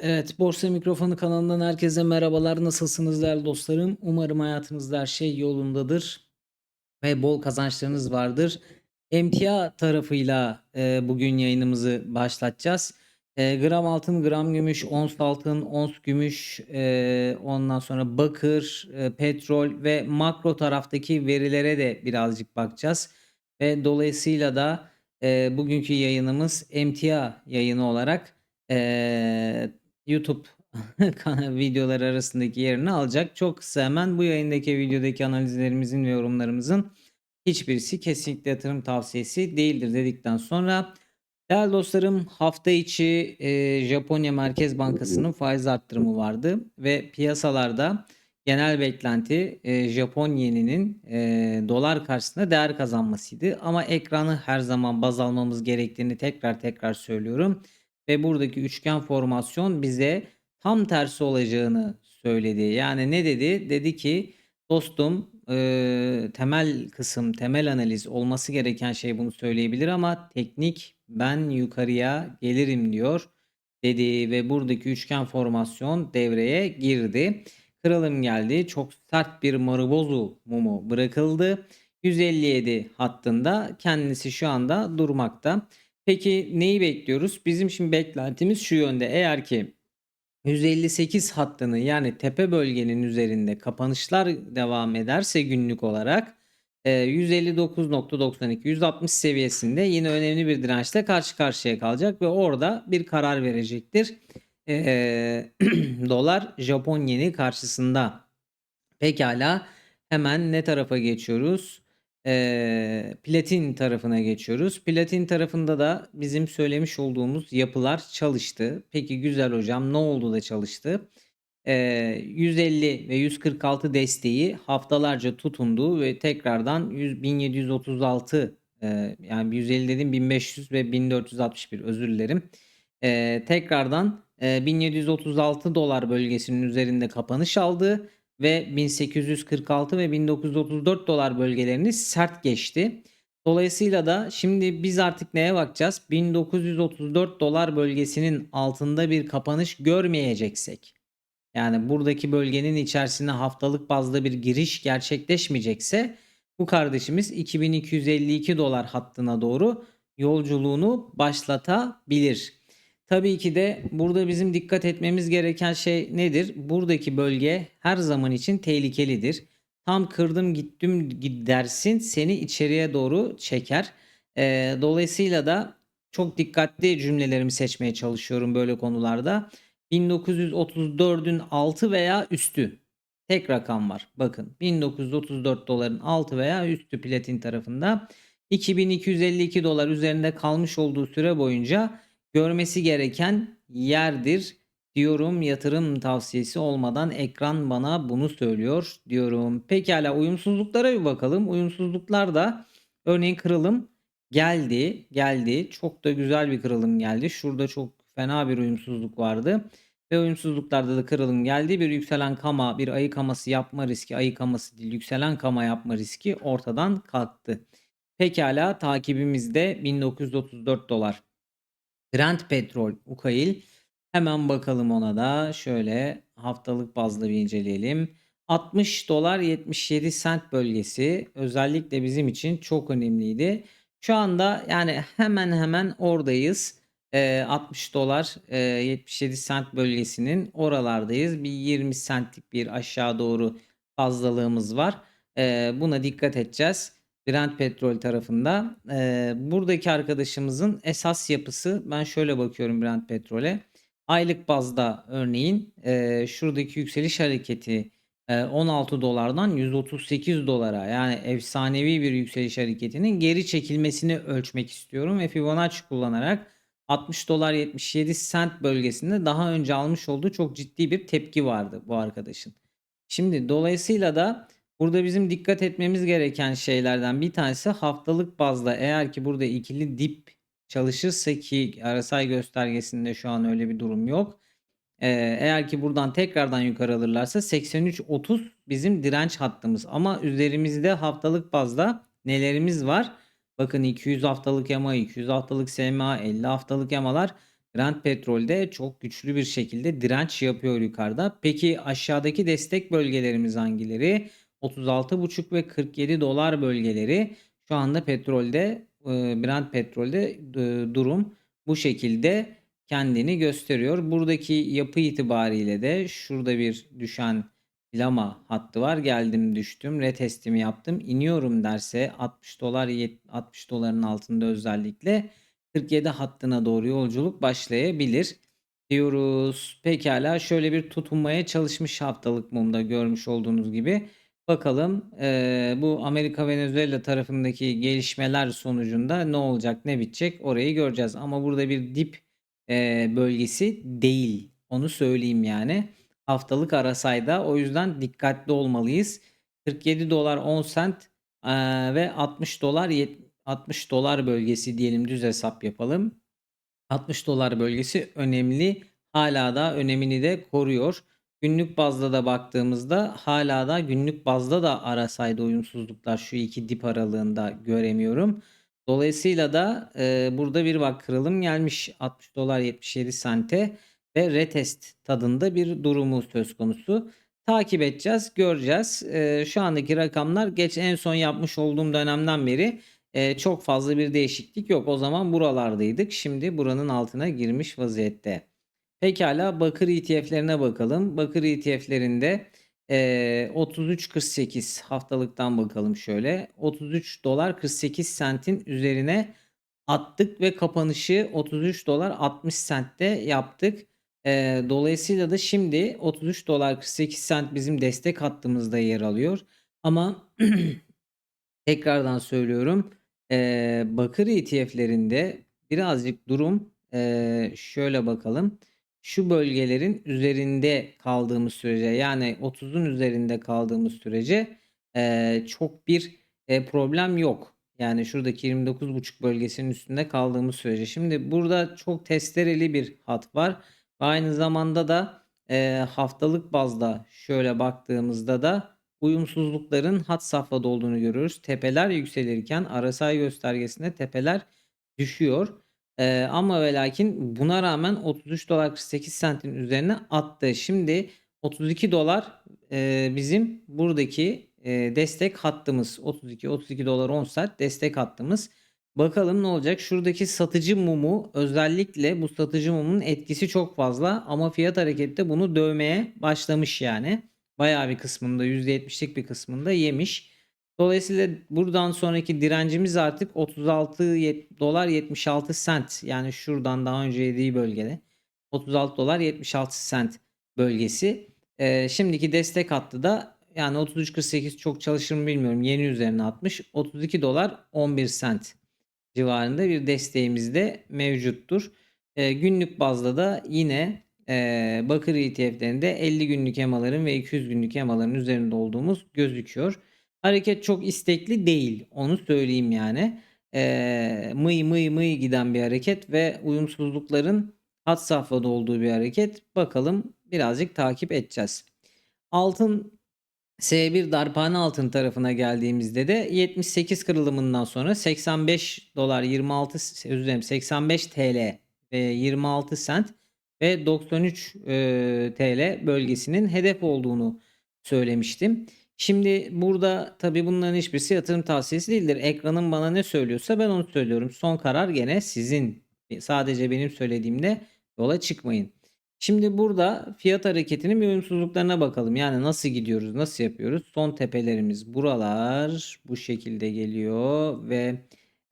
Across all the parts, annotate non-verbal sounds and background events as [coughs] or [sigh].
Evet, Borsa Mikrofonu kanalından herkese merhabalar. Nasılsınız değerli dostlarım? Umarım hayatınızda her şey yolundadır ve bol kazançlarınız vardır. Emtia tarafıyla e, bugün yayınımızı başlatacağız. E, gram altın, gram gümüş, ons altın, ons gümüş, e, ondan sonra bakır, e, petrol ve makro taraftaki verilere de birazcık bakacağız. Ve dolayısıyla da e, bugünkü yayınımız emtia yayını olarak e, YouTube [laughs] videolar arasındaki yerini alacak. Çok kısa hemen bu yayındaki videodaki analizlerimizin ve yorumlarımızın hiçbirisi kesinlikle yatırım tavsiyesi değildir dedikten sonra değerli dostlarım hafta içi e, Japonya Merkez Bankası'nın faiz arttırımı vardı ve piyasalarda genel beklenti e, Japon yeninin e, dolar karşısında değer kazanmasıydı. Ama ekranı her zaman baz almamız gerektiğini tekrar tekrar söylüyorum. Ve buradaki üçgen formasyon bize tam tersi olacağını söyledi. Yani ne dedi? Dedi ki dostum e, temel kısım, temel analiz olması gereken şey bunu söyleyebilir ama teknik ben yukarıya gelirim diyor dedi ve buradaki üçgen formasyon devreye girdi. Kırılım geldi. Çok sert bir Marubozu mumu bırakıldı. 157 hattında kendisi şu anda durmakta. Peki neyi bekliyoruz? Bizim şimdi beklentimiz şu yönde. Eğer ki 158 hattını yani tepe bölgenin üzerinde kapanışlar devam ederse günlük olarak e, 159.92 160 seviyesinde yine önemli bir dirençle karşı karşıya kalacak ve orada bir karar verecektir. E, [clears throat] dolar Japon yeni karşısında. Pekala hemen ne tarafa geçiyoruz? Platin tarafına geçiyoruz. Platin tarafında da bizim söylemiş olduğumuz yapılar çalıştı. Peki güzel hocam ne oldu da çalıştı? Eee, 150 ve 146 desteği haftalarca tutundu ve tekrardan 100 1736 eee, yani 150 dedim 1500 ve 1461 özür dilerim. Tekrardan eee, 1736 dolar bölgesinin üzerinde kapanış aldı ve 1846 ve 1934 dolar bölgelerini sert geçti. Dolayısıyla da şimdi biz artık neye bakacağız? 1934 dolar bölgesinin altında bir kapanış görmeyeceksek. Yani buradaki bölgenin içerisine haftalık bazda bir giriş gerçekleşmeyecekse bu kardeşimiz 2252 dolar hattına doğru yolculuğunu başlatabilir. Tabii ki de burada bizim dikkat etmemiz gereken şey nedir? Buradaki bölge her zaman için tehlikelidir. Tam kırdım gittim dersin seni içeriye doğru çeker. Ee, dolayısıyla da çok dikkatli cümlelerimi seçmeye çalışıyorum böyle konularda. 1934'ün altı veya üstü. Tek rakam var. Bakın 1934 doların altı veya üstü platin tarafında. 2252 dolar üzerinde kalmış olduğu süre boyunca görmesi gereken yerdir diyorum. Yatırım tavsiyesi olmadan ekran bana bunu söylüyor diyorum. Pekala uyumsuzluklara bir bakalım. Uyumsuzluklar da örneğin kırılım geldi. Geldi. Çok da güzel bir kırılım geldi. Şurada çok fena bir uyumsuzluk vardı. Ve uyumsuzluklarda da kırılım geldi. Bir yükselen kama, bir ayı kaması yapma riski, ayı kaması değil, yükselen kama yapma riski ortadan kalktı. Pekala takibimizde 1934 dolar. Brent Petrol Ukail. Hemen bakalım ona da. Şöyle haftalık bazda bir inceleyelim. 60 dolar 77 sent bölgesi özellikle bizim için çok önemliydi. Şu anda yani hemen hemen oradayız. Ee, 60 dolar e, 77 sent bölgesinin oralardayız. Bir 20 centlik bir aşağı doğru fazlalığımız var. Eee, buna dikkat edeceğiz Brent Petrol tarafında. Eee, buradaki arkadaşımızın esas yapısı ben şöyle bakıyorum Brent Petrol'e. Aylık bazda örneğin, eee, şuradaki yükseliş hareketi, eee, $16'dan $138'a yani efsanevi bir yükseliş hareketinin geri çekilmesini ölçmek istiyorum ve Fibonacci kullanarak $60.77 bölgesinde daha önce almış olduğu çok ciddi bir tepki vardı bu arkadaşın. Şimdi dolayısıyla da burada bizim dikkat etmemiz gereken şeylerden bir tanesi haftalık bazda eğer ki burada ikili dip çalışırsa ki RSI göstergesinde şu an öyle bir durum yok. Eee, eğer ki buradan tekrardan yukarı alırlarsa 83.30 bizim direnç hattımız ama üzerimizde haftalık bazda nelerimiz var? Bakın 200 haftalık EMA, 200 haftalık SMA, 50 haftalık EMA'lar Brent Petrol'de çok güçlü bir şekilde direnç yapıyor yukarıda. Peki aşağıdaki destek bölgelerimiz hangileri? 36,5 ve 47 dolar bölgeleri. Şu anda petrolde, eee, Brent Petrol'de d durum bu şekilde kendini gösteriyor. Buradaki yapı itibariyle de şurada bir düşen filama hattı var. Geldim düştüm. Retestimi yaptım. İniyorum derse 60 dolar yet 60 doların altında özellikle 47 hattına doğru yolculuk başlayabilir diyoruz. Pekâlâ şöyle bir tutunmaya çalışmış haftalık mumda görmüş olduğunuz gibi. Bakalım, eee, bu Amerika Venezuela tarafındaki gelişmeler sonucunda ne olacak, ne bitecek orayı göreceğiz. Ama burada bir dip, eee, bölgesi değil. Onu söyleyeyim yani. Haftalık RSI'da o yüzden dikkatli olmalıyız. $47.10 eee, ve $60 yet $60 bölgesi diyelim düz hesap yapalım. $60 bölgesi önemli. Hâlâ da önemini de koruyor. Günlük bazda da baktığımızda hâlâ da günlük bazda da RSI'de uyumsuzluklar şu 2 dip aralığında göremiyorum. Dolayısıyla da, eee, burada bir bak kırılım gelmiş $60.77'e ve retest tadında bir durumu söz konusu. Takip edeceğiz, göreceğiz. Eee, şu andaki rakamlar geç en son yapmış olduğum dönemden beri, eee, çok fazla bir değişiklik yok. O zaman buralardaydık. Şimdi buranın altına girmiş vaziyette. Pekâlâ bakır ETF'lerine bakalım. Bakır ETF'lerinde, eee, 33.48 haftalıktan bakalım şöyle. $33.48'in üzerine attık ve kapanışı $33.60'te yaptık. Eee, dolayısıyla da şimdi $33.48 bizim destek hattımızda yer alıyor. Ama [clears throat] tekrardan söylüyorum, eee, bakır ETF'lerinde birazcık durum, eee, şöyle bakalım. Şu bölgelerin üzerinde kaldığımız sürece yani 30'un üzerinde kaldığımız sürece, eee, çok bir, eee, problem yok. Yani şuradaki 29,5 bölgesinin üstünde kaldığımız sürece. Şimdi burada çok testereli bir hat var ve aynı zamanda da, eee, haftalık bazda şöyle baktığımızda da uyumsuzlukların had safhada olduğunu görüyoruz. Tepeler yükselirken RSI göstergesinde tepeler düşüyor. Eee, ama ve lakin buna rağmen $33.48'in üzerine attı. Şimdi $32 eee, bizim buradaki, eee, destek hattımız. $32 $32.10 destek hattımız. Bakalım ne olacak? Şuradaki satıcı mumu özellikle bu satıcı mumun etkisi çok fazla ama fiyat hareketi de bunu dövmeye başlamış yani. Bayağı bir kısmında %70'lik bir kısmında yemiş. Dolayısıyla buradan sonraki direncimiz artık $36.76 yani şuradan daha önce yediği bölgede $36.76 bölgesi. Eee, şimdiki destek hattı da yani 33.48 çok çalışır mı bilmiyorum. Yeni üzerine atmış. $32.11 civarında bir desteğimiz de mevcuttur. Eee, günlük bazda da yine, eee, bakır ETF'lerinde 50 günlük EMA'ların ve 200 günlük EMA'ların üzerinde olduğumuz gözüküyor. Hareket çok istekli değil. Onu söyleyeyim yani. Eee, mıy mıy mıy giden bir hareket ve uyumsuzlukların had safhada olduğu bir hareket. Bakalım birazcık takip edeceğiz. Altın S1 darphane altın tarafına geldiğimizde de 78 kırılımından sonra $85.26 s özür dilerim $85 ve 26 sent ve 93, eee, TL bölgesinin hedef olduğunu söylemiştim. Şimdi burada tabii bunların hiçbirisi yatırım tavsiyesi değildir. Ekranım bana ne söylüyorsa ben onu söylüyorum. Son karar gene sizin. Sadece benim söylediğimle yola çıkmayın. Şimdi burada fiyat hareketinin bir uyumsuzluklarına bakalım. Yani nasıl gidiyoruz, nasıl yapıyoruz? Son tepelerimiz buralar bu şekilde geliyor ve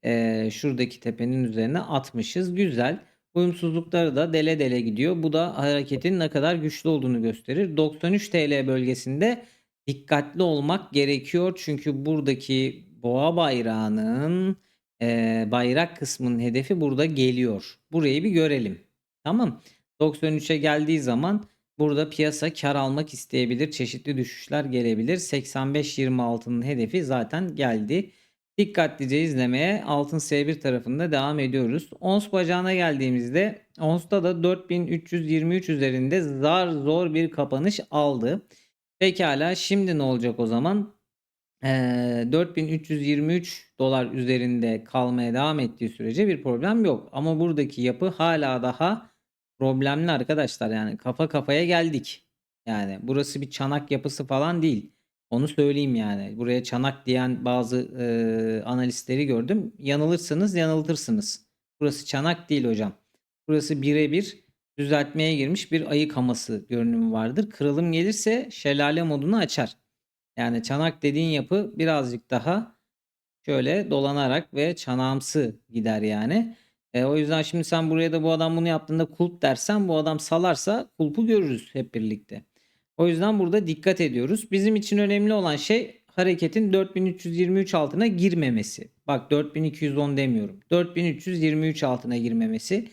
eee, şuradaki tepenin üzerine atmışız. Güzel. Uyumsuzlukları da dele dele gidiyor. Bu da hareketin ne kadar güçlü olduğunu gösterir. 93 TL bölgesinde dikkatli olmak gerekiyor. Çünkü buradaki boğa bayrağının eee, bayrak kısmının hedefi burada geliyor. Burayı bir görelim. Tamam. 93'e geldiği zaman burada piyasa kar almak isteyebilir. Çeşitli düşüşler gelebilir. 85.26'nın hedefi zaten geldi. Dikkatlice izlemeye altın S1 tarafında devam ediyoruz. Ons bacağına geldiğimizde Ons'ta da 4323 üzerinde zar zor bir kapanış aldı. Pekala şimdi ne olacak o zaman? Eee, 4323 dolar üzerinde kalmaya devam ettiği sürece bir problem yok. Ama buradaki yapı hala daha problemli arkadaşlar. Yani kafa kafaya geldik. Yani burası bir çanak yapısı falan değil. Onu söyleyeyim yani. Buraya çanak diyen bazı eee, analistleri gördüm. Yanılırsanız yanıltırsınız. Burası çanak değil hocam. Burası birebir düzeltmeye girmiş bir ayı kaması görünümü vardır. Kırılım gelirse şelale modunu açar. Yani çanak dediğin yapı birazcık daha şöyle dolanarak ve çanağımsı gider yani. E, o yüzden şimdi sen buraya da bu adam bunu yaptığında kulp dersen bu adam salarsa kulpu görürüz hep birlikte. O yüzden burada dikkat ediyoruz. Bizim için önemli olan şey hareketin 4323 altına girmemesi. Bak 4210 demiyorum. 4323 altına girmemesi.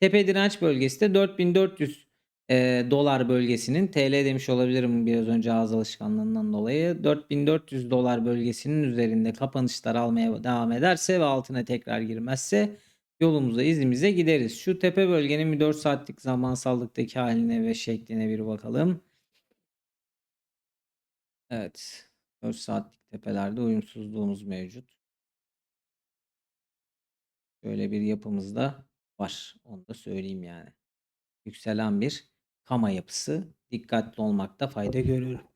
Tepe direnç bölgesi de 4400 e, dolar bölgesinin TL demiş olabilirim biraz önce ağız alışkanlığından dolayı 4400 dolar bölgesinin üzerinde kapanışlar almaya devam ederse ve altına tekrar girmezse yolumuza izimize gideriz. Şu tepe bölgenin bir 4 saatlik zamansallıktaki haline ve şekline bir bakalım. Evet. 4 saatlik tepelerde uyumsuzluğumuz mevcut. Böyle bir yapımız da var. Onu da söyleyeyim yani. Yükselen bir kama yapısı. Dikkatli olmakta fayda görüyorum.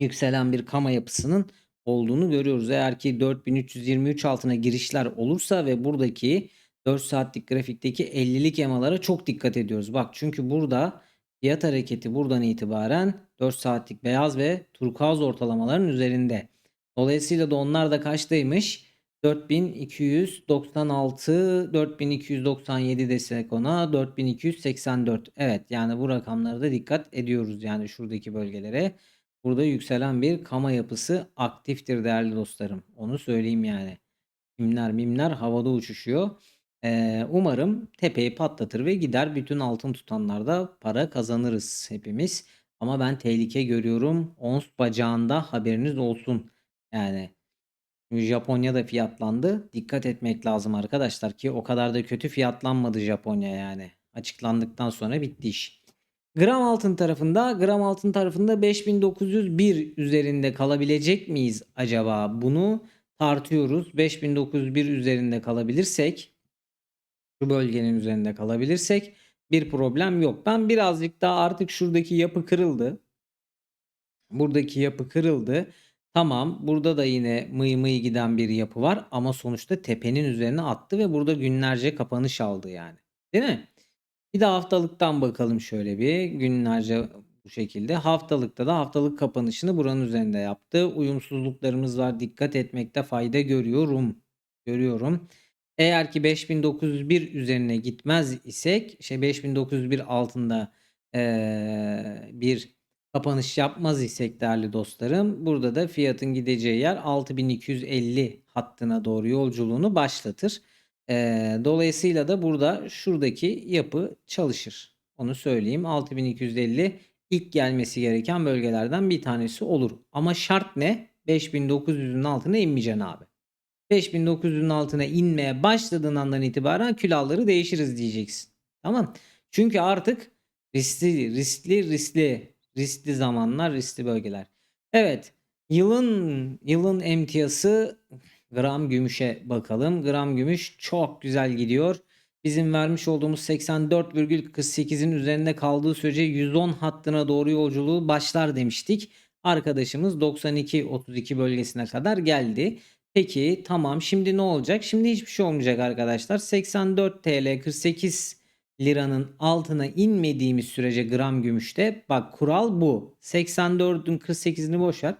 Yükselen bir kama yapısının olduğunu görüyoruz. Eğer ki 4323 altına girişler olursa ve buradaki 4 saatlik grafikteki 50'lik emalara çok dikkat ediyoruz. Bak çünkü burada fiyat hareketi buradan itibaren 4 saatlik beyaz ve turkuaz ortalamaların üzerinde. Dolayısıyla da onlar da kaçtaymış? 4296, 4297 desek ona 4284. Evet yani bu rakamlara da dikkat ediyoruz yani şuradaki bölgelere. Burada yükselen bir kama yapısı aktiftir değerli dostlarım. Onu söyleyeyim yani. Mimler mimler havada uçuşuyor. Ee, umarım tepeyi patlatır ve gider. Bütün altın tutanlarda para kazanırız hepimiz. Ama ben tehlike görüyorum. Ons bacağında haberiniz olsun. Yani Japonya'da fiyatlandı. Dikkat etmek lazım arkadaşlar ki o kadar da kötü fiyatlanmadı Japonya yani. Açıklandıktan sonra bitti iş. Gram altın tarafında, gram altın tarafında 5901 üzerinde kalabilecek miyiz acaba? Bunu tartıyoruz. 5901 üzerinde kalabilirsek, şu bölgenin üzerinde kalabilirsek bir problem yok. Ben birazcık daha artık şuradaki yapı kırıldı. Buradaki yapı kırıldı. Tamam burada da yine mıy mıy giden bir yapı var ama sonuçta tepenin üzerine attı ve burada günlerce kapanış aldı yani. Değil mi? Bir de haftalıktan bakalım şöyle bir günlerce bu şekilde. Haftalıkta da haftalık kapanışını buranın üzerinde yaptı. Uyumsuzluklarımız var. Dikkat etmekte fayda görüyorum. Görüyorum. Eğer ki 5901 üzerine gitmez isek, şey 5901 altında eee, bir kapanış yapmaz isek değerli dostlarım, burada da fiyatın gideceği yer 6250 hattına doğru yolculuğunu başlatır. Eee, dolayısıyla da burada şuradaki yapı çalışır. Onu söyleyeyim. 6250 ilk gelmesi gereken bölgelerden bir tanesi olur. Ama şart ne? 5900'ün altına inmeyeceksin abi. 5900'ün altına inmeye başladığın andan itibaren külahları değişiriz diyeceksin. Tamam. Çünkü artık riskli, riskli, riskli, riskli zamanlar, riskli bölgeler. Evet. Yılın yılın emtiyası gram gümüşe bakalım. Gram gümüş çok güzel gidiyor. Bizim vermiş olduğumuz 84,48'in üzerinde kaldığı sürece 110 hattına doğru yolculuğu başlar demiştik. Arkadaşımız 92-32 bölgesine kadar geldi. Peki, tamam. Şimdi ne olacak? Şimdi hiçbir şey olmayacak arkadaşlar. 84 TL 48 liranın altına inmediğimiz sürece gram gümüşte bak kural bu. 84'ün 48'ini boş ver.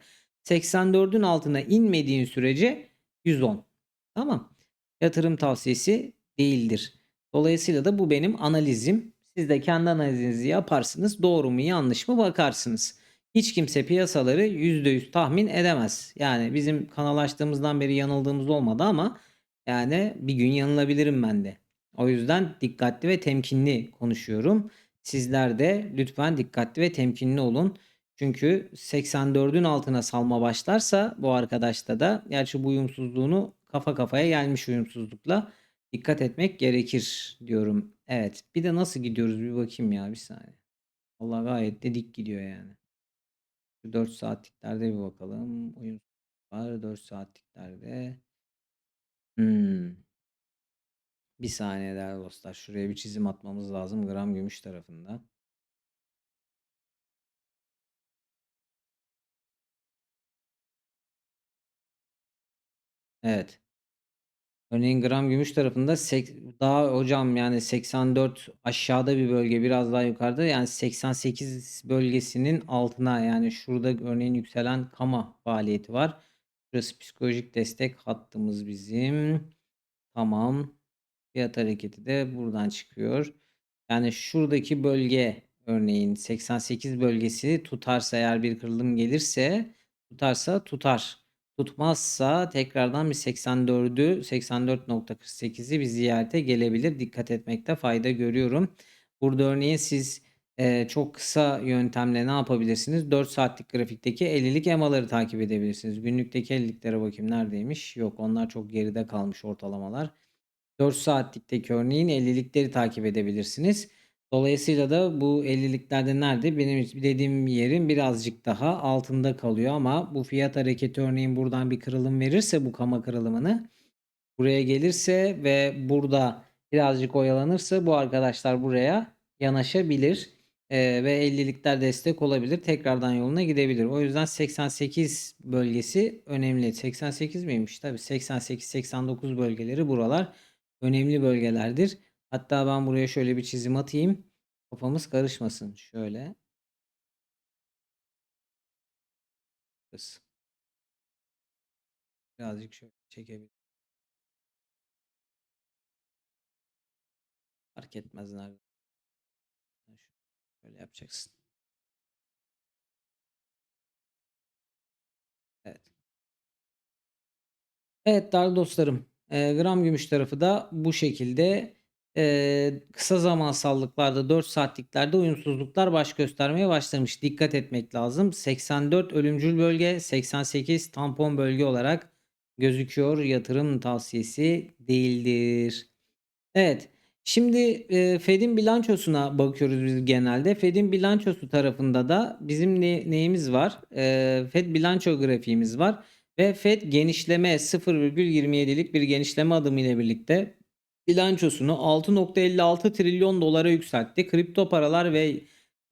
84'ün altına inmediğin sürece 110. Tamam. Yatırım tavsiyesi değildir. Dolayısıyla da bu benim analizim. Siz de kendi analizinizi yaparsınız. Doğru mu yanlış mı bakarsınız. Hiç kimse piyasaları %100 tahmin edemez. Yani bizim kanal açtığımızdan beri yanıldığımız olmadı ama yani bir gün yanılabilirim ben de. O yüzden dikkatli ve temkinli konuşuyorum. Sizler de lütfen dikkatli ve temkinli olun. Çünkü 84'ün altına salma başlarsa bu arkadaşta da gerçi bu uyumsuzluğunu kafa kafaya gelmiş uyumsuzlukla dikkat etmek gerekir diyorum. Evet. Bir de nasıl gidiyoruz bir bakayım ya bir saniye. Allah gayet de dik gidiyor yani. Şu 4 saatliklerde bir bakalım. Uyumsuzluk var 4 saatliklerde. Hmm. Bir saniye değerli dostlar. Şuraya bir çizim atmamız lazım. Gram gümüş tarafında. Evet. Örneğin gram gümüş tarafında daha hocam yani 84 aşağıda bir bölge biraz daha yukarıda yani 88 bölgesinin altına yani şurada örneğin yükselen kama faaliyeti var. Burası psikolojik destek hattımız bizim. Tamam. Fiyat hareketi de buradan çıkıyor. Yani şuradaki bölge örneğin 88 bölgesi tutarsa eğer bir kırılım gelirse tutarsa tutar. Tutmazsa tekrardan bir 84'ü 84.48'i bir ziyarete gelebilir. Dikkat etmekte fayda görüyorum. Burada örneğin siz e, çok kısa yöntemle ne yapabilirsiniz? 4 saatlik grafikteki 50'lik EMA'ları takip edebilirsiniz. Günlükteki 50'liklere bakayım neredeymiş? Yok onlar çok geride kalmış ortalamalar. 4 saatlikteki örneğin 50'likleri takip edebilirsiniz. Dolayısıyla da bu 50'liklerde nerede? Benim dediğim yerin birazcık daha altında kalıyor ama bu fiyat hareketi örneğin buradan bir kırılım verirse bu kama kırılımını buraya gelirse ve burada birazcık oyalanırsa bu arkadaşlar buraya yanaşabilir ee, ve 50'likler destek olabilir. Tekrardan yoluna gidebilir. O yüzden 88 bölgesi önemli. 88 miymiş? Tabii 88-89 bölgeleri buralar önemli bölgelerdir. Hatta ben buraya şöyle bir çizim atayım. Kafamız karışmasın. Şöyle. Kız. Birazcık şöyle çekebilir. Fark etmez nerede. Şöyle yapacaksın. Evet. Evet değerli dostlarım. E, gram gümüş tarafı da bu şekilde e, kısa zamansallıklarda 4 saatliklerde uyumsuzluklar baş göstermeye başlamış. Dikkat etmek lazım. 84 ölümcül bölge, 88 tampon bölge olarak gözüküyor. Yatırım tavsiyesi değildir. Evet. Şimdi e, Fed'in bilançosuna bakıyoruz biz genelde. Fed'in bilançosu tarafında da bizim ne, neyimiz var? E, Fed bilanço grafiğimiz var. Ve Fed genişleme 0,27'lik bir genişleme adımı ile birlikte bilançosunu 6.56 trilyon dolara yükseltti. Kripto paralar ve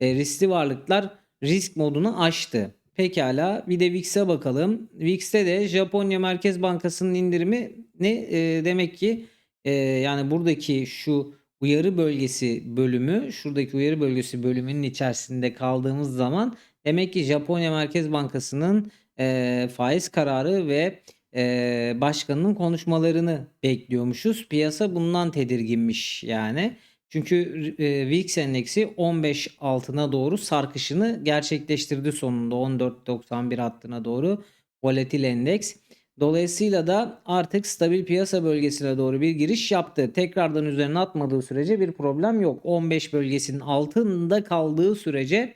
e, riskli varlıklar risk modunu aştı. Pekala bir de VIX'e bakalım. VIX'te de Japonya Merkez Bankası'nın indirimi ne e, demek ki e, yani buradaki şu uyarı bölgesi bölümü şuradaki uyarı bölgesi bölümünün içerisinde kaldığımız zaman demek ki Japonya Merkez Bankası'nın e, faiz kararı ve e, başkanının konuşmalarını bekliyormuşuz. Piyasa bundan tedirginmiş yani. Çünkü e, VIX endeksi 15 altına doğru sarkışını gerçekleştirdi sonunda 14.91 hattına doğru volatil endeks. Dolayısıyla da artık stabil piyasa bölgesine doğru bir giriş yaptı. Tekrardan üzerine atmadığı sürece bir problem yok. 15 bölgesinin altında kaldığı sürece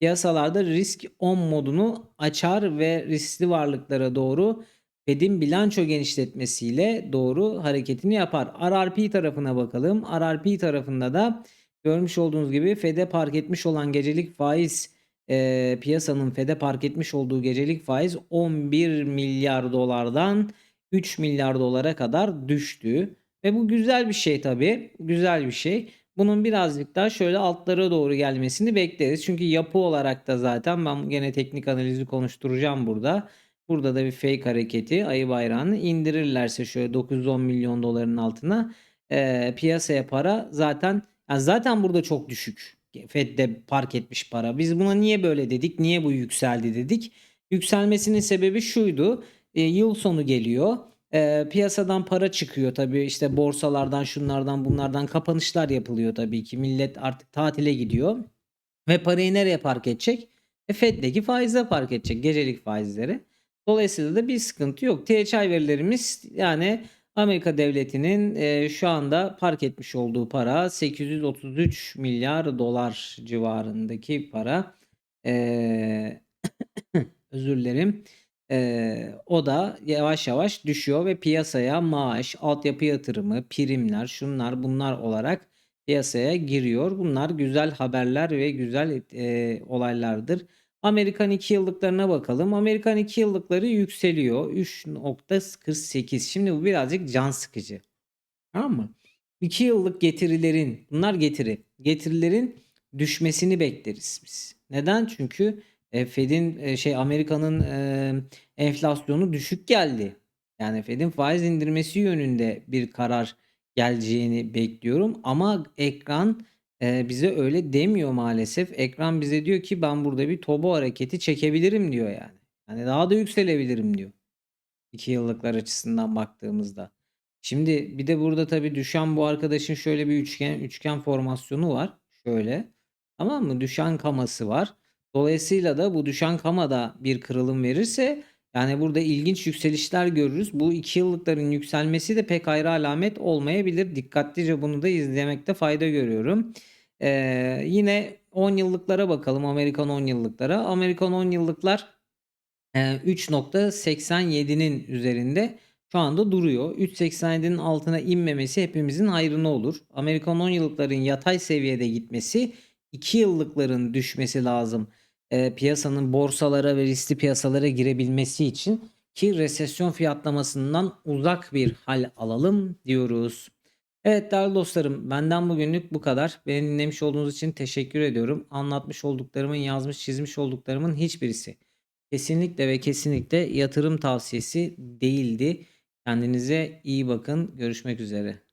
piyasalarda risk on modunu açar ve riskli varlıklara doğru Fed'in bilanço genişletmesiyle doğru hareketini yapar. RRP tarafına bakalım. RRP tarafında da görmüş olduğunuz gibi Fed'e park etmiş olan gecelik faiz e, piyasanın Fed'e park etmiş olduğu gecelik faiz 11 milyar dolardan 3 milyar dolara kadar düştü. Ve bu güzel bir şey tabii. Güzel bir şey. Bunun birazcık daha şöyle altlara doğru gelmesini bekleriz. Çünkü yapı olarak da zaten ben gene teknik analizi konuşturacağım burada. Burada da bir fake hareketi ayı bayrağını indirirlerse şöyle 910 milyon doların altına eee, piyasaya para zaten yani zaten burada çok düşük. Fed'de park etmiş para. Biz buna niye böyle dedik? Niye bu yükseldi dedik? Yükselmesinin sebebi şuydu. E, yıl sonu geliyor. E, piyasadan para çıkıyor tabii işte borsalardan şunlardan bunlardan kapanışlar yapılıyor tabii ki. Millet artık tatile gidiyor. Ve parayı nereye park edecek? E, Fed'deki faize park edecek. Gecelik faizleri. Dolayısıyla da bir sıkıntı yok. THI verilerimiz yani Amerika devletinin e, şu anda park etmiş olduğu para 833 milyar dolar civarındaki para. E, [coughs] özür dilerim. E, o da yavaş yavaş düşüyor ve piyasaya maaş, altyapı yatırımı, primler, şunlar bunlar olarak piyasaya giriyor. Bunlar güzel haberler ve güzel e, olaylardır. Amerikan 2 yıllıklarına bakalım. Amerikan 2 yıllıkları yükseliyor. 3.48. Şimdi bu birazcık can sıkıcı. Tamam mı? 2 yıllık getirilerin, bunlar getiri. Getirilerin düşmesini bekleriz biz. Neden? Çünkü e, Fed'in e, şey Amerika'nın e, enflasyonu düşük geldi. Yani Fed'in faiz indirmesi yönünde bir karar geleceğini bekliyorum ama ekran Eee, bize öyle demiyor maalesef. Ekran bize diyor ki ben burada bir tobo hareketi çekebilirim diyor yani. Yani daha da yükselebilirim diyor. 2 yıllıklar açısından baktığımızda. Şimdi bir de burada tabii düşen bu arkadaşın şöyle bir üçgen üçgen formasyonu var. Şöyle. Tamam mı? Düşen kaması var. Dolayısıyla da bu düşen kamada bir kırılım verirse yani burada ilginç yükselişler görürüz. Bu 2 yıllıkların yükselmesi de pek ayrı alamet olmayabilir. Dikkatlice bunu da izlemekte fayda görüyorum. Eee, yine 10 yıllıklara bakalım. Amerikan 10 yıllıklara. Amerikan 10 yıllıklar eee, 3.87'nin üzerinde şu anda duruyor. 3.87'nin altına inmemesi hepimizin hayrına olur. Amerikan 10 yıllıkların yatay seviyede gitmesi 2 yıllıkların düşmesi lazım. Eee, piyasanın borsalara ve riskli piyasalara girebilmesi için ki resesyon fiyatlamasından uzak bir hal alalım diyoruz. Evet değerli dostlarım benden bugünlük bu kadar. Beni dinlemiş olduğunuz için teşekkür ediyorum. Anlatmış olduklarımın, yazmış, çizmiş olduklarımın hiçbirisi kesinlikle ve kesinlikle yatırım tavsiyesi değildi. Kendinize iyi bakın. Görüşmek üzere.